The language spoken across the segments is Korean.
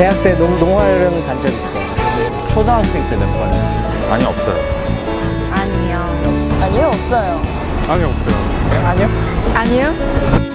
대학 때 농, 농활은 간 적 있어. 초등학생 때 몇 번. 아니 없어요. 아니요. 아니요, 없어요. 아니 없어요. 아니요? 아니요.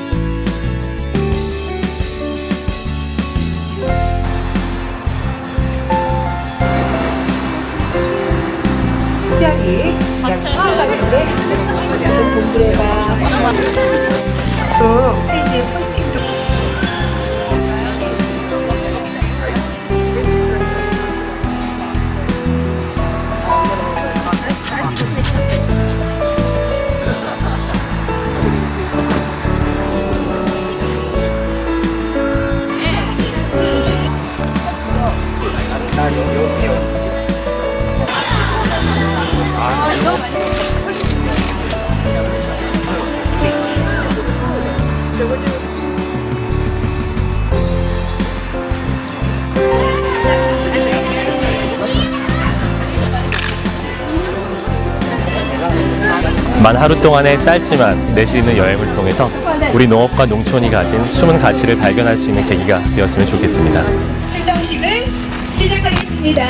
만 하루 동안의 짧지만 내실 있는 여행을 통해서 우리 농업과 농촌이 가진 숨은 가치를 발견할 수 있는 계기가 되었으면 좋겠습니다. 출정식을 시작하겠습니다.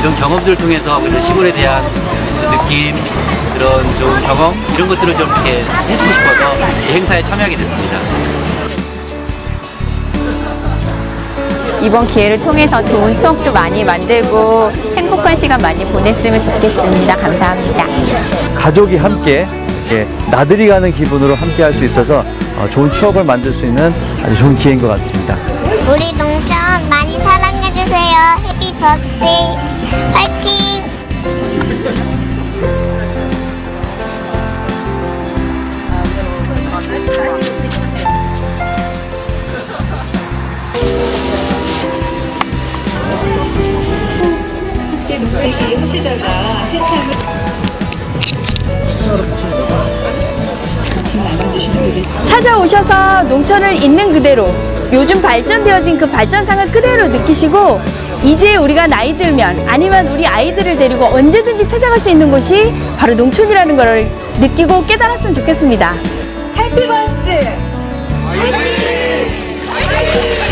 이런 경험들을 통해서 시골에 대한 느낌, 그런 좋은 경험 이런 것들을 좀 이렇게 해주고 싶어서 이 행사에 참여하게 됐습니다. 이번 기회를 통해서 좋은 추억도 많이 만들고 행복한 시간 많이 보냈으면 좋겠습니다. 감사합니다. 가족이 함께 이렇게 나들이 가는 기분으로 함께 할 수 있어서 어, 좋은 추억을 만들 수 있는 아주 좋은 기회인 것 같습니다. 우리 농촌 많이 사랑해주세요. 해피 버스데이 화이팅! 하시다가. 찾아오셔서 농촌을 있는 그대로 요즘 발전되어진 그 발전상을 그대로 느끼시고 이제 우리가 나이 들면 아니면 우리 아이들을 데리고 언제든지 찾아갈 수 있는 곳이 바로 농촌이라는 걸 느끼고 깨달았으면 좋겠습니다. 해피 버스! 화이팅!